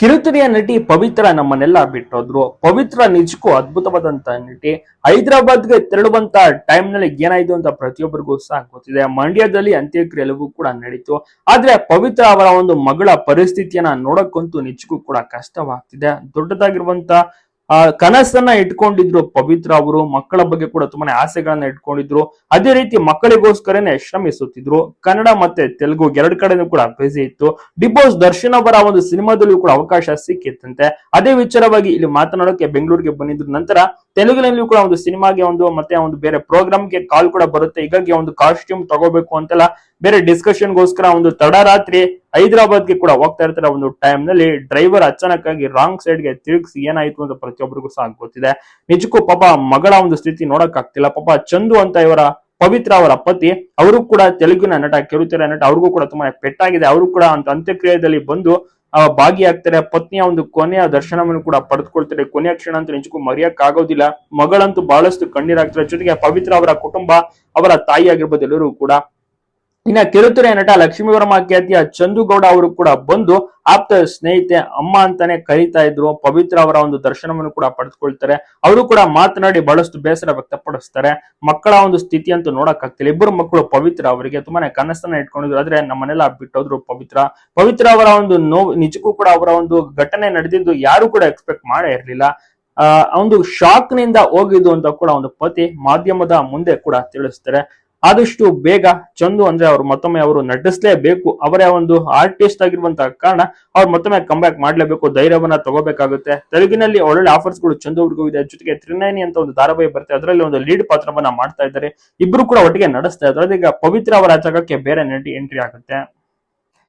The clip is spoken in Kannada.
ಕಿರುತೆರೆಯ ನಟಿ ಪವಿತ್ರ ನಮ್ಮನ್ನೆಲ್ಲ ಬಿಟ್ಟೋದ್ರು. ಪವಿತ್ರ ನಿಜಕ್ಕೂ ಅದ್ಭುತವಾದಂತ ನಟಿ. ಹೈದರಾಬಾದ್ಗೆ ತೆರಳುವಂತ ಟೈಮ್ನಲ್ಲಿ ಏನಾಯ್ತು ಅಂತ ಪ್ರತಿಯೊಬ್ಬರಿಗೂ ಸಹ ಗೊತ್ತಿದೆ. ಮಂಡ್ಯದಲ್ಲಿ ಅಂತ್ಯಕ್ರಿಯೆ ಕೂಡ ನಡೀತು. ಆದ್ರೆ ಪವಿತ್ರ ಅವರ ಒಂದು ಮಗಳ ಪರಿಸ್ಥಿತಿಯನ್ನ ನೋಡಕ್ಕಂತೂ ನಿಜಕ್ಕೂ ಕೂಡ ಕಷ್ಟವಾಗ್ತಿದೆ. ದೊಡ್ಡದಾಗಿರುವಂತ ಆ ಕನಸನ್ನ ಇಟ್ಕೊಂಡಿದ್ರು ಪವಿತ್ರ ಅವರು, ಮಕ್ಕಳ ಬಗ್ಗೆ ಕೂಡ ತುಂಬಾನೇ ಆಸೆಗಳನ್ನ ಇಟ್ಕೊಂಡಿದ್ರು. ಅದೇ ರೀತಿ ಮಕ್ಕಳಿಗೋಸ್ಕರನೇ ಶ್ರಮಿಸುತ್ತಿದ್ರು. ಕನ್ನಡ ಮತ್ತೆ ತೆಲುಗು ಎರಡು ಕಡೆನೂ ಕೂಡ ಬ್ಯುಸಿ ಇತ್ತು. ಡಿಬೋಸ್ ಬಾಸ್ ದರ್ಶನ್ ಅವರ ಒಂದು ಸಿನಿಮಾದಲ್ಲೂ ಕೂಡ ಅವಕಾಶ ಸಿಕ್ಕಿತ್ತಂತೆ. ಅದೇ ವಿಚಾರವಾಗಿ ಇಲ್ಲಿ ಮಾತನಾಡೋಕೆ ಬೆಂಗಳೂರಿಗೆ ಬಂದಿದ್ರು ನಂತರ ತೆಲುಗಿನಲ್ಲಿಯೂ ಕೂಡ ಒಂದು ಸಿನಿಮಾಗೆ ಒಂದು ಮತ್ತೆ ಒಂದು ಬೇರೆ ಪ್ರೋಗ್ರಾಮ್ಗೆ ಕಾಲ್ ಕೂಡ ಬರುತ್ತೆ. ಹೀಗಾಗಿ ಒಂದು ಕಾಸ್ಟ್ಯೂಮ್ ತಗೋಬೇಕು ಅಂತೆಲ್ಲ ಬೇರೆ ಡಿಸ್ಕಷನ್ ಗೋಸ್ಕರ ಒಂದು ತಡರಾತ್ರಿ ಹೈದರಾಬಾದ್ಗೆ ಕೂಡ ಹೋಗ್ತಾ ಇರ್ತಾರೆ ಒಂದು ಟೈಮ್ನಲ್ಲಿ ಡ್ರೈವರ್ ಅಚಾನಕ್ ಆಗಿ ರಾಂಗ್ ಸೈಡ್ಗೆ ತಿರುಗಿಸಿ ಏನಾಯ್ತು ಅಂತ ಪ್ರತಿಯೊಬ್ಬರಿಗೂ ಸಹ ಗೊತ್ತಿದೆ. ನಿಜಕ್ಕೂ ಪಾಪ ಮಗಳ ಒಂದು ಸ್ಥಿತಿ ನೋಡಕ್ ಆಗ್ತಿಲ್ಲ ಪಾಪ ಚಂದು ಅಂತ ಇವರ ಪವಿತ್ರ ಅವರ ಪತಿ, ಅವರು ಕೂಡ ತೆಲುಗಿನ ನಟ ಕಿರುತೆರೆ ನಟ, ಅವ್ರಿಗೂ ಕೂಡ ತುಂಬಾ ಪೆಟ್ಟಾಗಿದೆ. ಅವರು ಕೂಡ ಅಂತ ಅಂತ್ಯಕ್ರಿಯೆಯಲ್ಲಿ ಬಂದು ಭಾಗಿಯಾಗ್ತಾರೆ. ಪತ್ನಿಯ ಒಂದು ಕೊನೆಯ ದರ್ಶನವನ್ನು ಕೂಡ ಪಡೆದುಕೊಳ್ತಾರೆ. ಕೊನೆಯ ಕ್ಷಣ ಅಂತ ನಿಜಕ್ಕೂ ಮರೆಯಕ್ ಆಗೋದಿಲ್ಲ ಮಗಳಂತೂ ಬಹಳಷ್ಟು ಕಣ್ಣೀರಾಗ್ತಾರೆ. ಜೊತೆಗೆ ಪವಿತ್ರ ಅವರ ಕುಟುಂಬ ಅವರ ತಾಯಿ ಆಗಿರ್ಬೋದು ಎಲ್ಲರೂ ಕೂಡ. ಇನ್ನ ಕಿರುತೆರೆ ನಟ ಲಕ್ಷ್ಮೀವರ್ಮ ಖ್ಯಾತಿಯ ಚಂದುಗೌಡ ಅವರು ಕೂಡ ಬಂದು ಆಪ್ತ ಸ್ನೇಹಿತೆ ಅಮ್ಮ ಅಂತಾನೆ ಕರೀತಾ ಇದ್ರು. ಪವಿತ್ರ ಅವರ ಒಂದು ದರ್ಶನವನ್ನು ಕೂಡ ಪಡೆದುಕೊಳ್ತಾರೆ. ಅವರು ಕೂಡ ಮಾತನಾಡಿ ಬಹಳಷ್ಟು ಬೇಸರ ವ್ಯಕ್ತಪಡಿಸ್ತಾರೆ. ಮಕ್ಕಳ ಒಂದು ಸ್ಥಿತಿ ಅಂತೂ ನೋಡಕ್ ಆಗ್ತಿಲ್ಲ. ಇಬ್ಬರು ಮಕ್ಕಳು ಪವಿತ್ರ. ಅವರಿಗೆ ತುಂಬಾನೇ ಕನಸನ್ನ ಇಟ್ಕೊಂಡಿದ್ರು. ಆದ್ರೆ ನಮ್ಮನೆಲ್ಲ ಬಿಟ್ಟೋದ್ರು ಪವಿತ್ರ. ಪವಿತ್ರ ಅವರ ಒಂದು ನೋವು, ನಿಜಕ್ಕೂ ಕೂಡ ಅವರ ಒಂದು ಘಟನೆ ನಡೆದಿದ್ದು ಯಾರು ಕೂಡ ಎಕ್ಸ್ಪೆಕ್ಟ್ ಮಾಡೇ ಇರಲಿಲ್ಲ. ಆ, ಒಂದು ಶಾಕ್ನಿಂದ ಹೋಗಿದ್ದು ಅಂತ ಕೂಡ ಒಂದು ಪತಿ ಮಾಧ್ಯಮದ ಮುಂದೆ ಕೂಡ ತಿಳಿಸ್ತಾರೆ. ಆದಷ್ಟು ಬೇಗ ಚಂದು ಅಂದ್ರೆ ಅವ್ರು ಮತ್ತೊಮ್ಮೆ ಅವರು ನಟಿಸ್ಲೇಬೇಕು ಅವರೇ ಒಂದು ಆರ್ಟಿಸ್ಟ್ ಆಗಿರುವಂತಹ ಕಾರಣ ಅವ್ರು ಮತ್ತೊಮ್ಮೆ ಕಂಬ್ಯಾಕ್ ಮಾಡ್ಲೇಬೇಕು, ಧೈರ್ಯವನ್ನ ತಗೋಬೇಕಾಗುತ್ತೆ. ತೆಲುಗಿನಲ್ಲಿ ಒಳ್ಳೊಳ್ಳೆ ಆಫರ್ಸ್ಗಳು ಚಂದು ಅವ್ರಿಗೂ ಇದೆ ಜೊತೆಗೆ ತ್ರಿನಯನಿ ಅಂತ ಒಂದು ಧಾರಾವಾಹಿ ಬರುತ್ತೆ. ಅದರಲ್ಲಿ ಒಂದು ಲೀಡ್ ಪಾತ್ರವನ್ನ ಮಾಡ್ತಾ ಇದ್ದಾರೆ. ಇಬ್ರು ಕೂಡ ಒಟ್ಟಿಗೆ ನಡೆಸ್ತಾ ಇದ್ದಾರೆ. ಅದೀಗ ಪವಿತ್ರ ಅವರ ಜಾಗಕ್ಕೆ ಬೇರೆ ನಟಿ ಎಂಟ್ರಿ ಆಗುತ್ತೆ.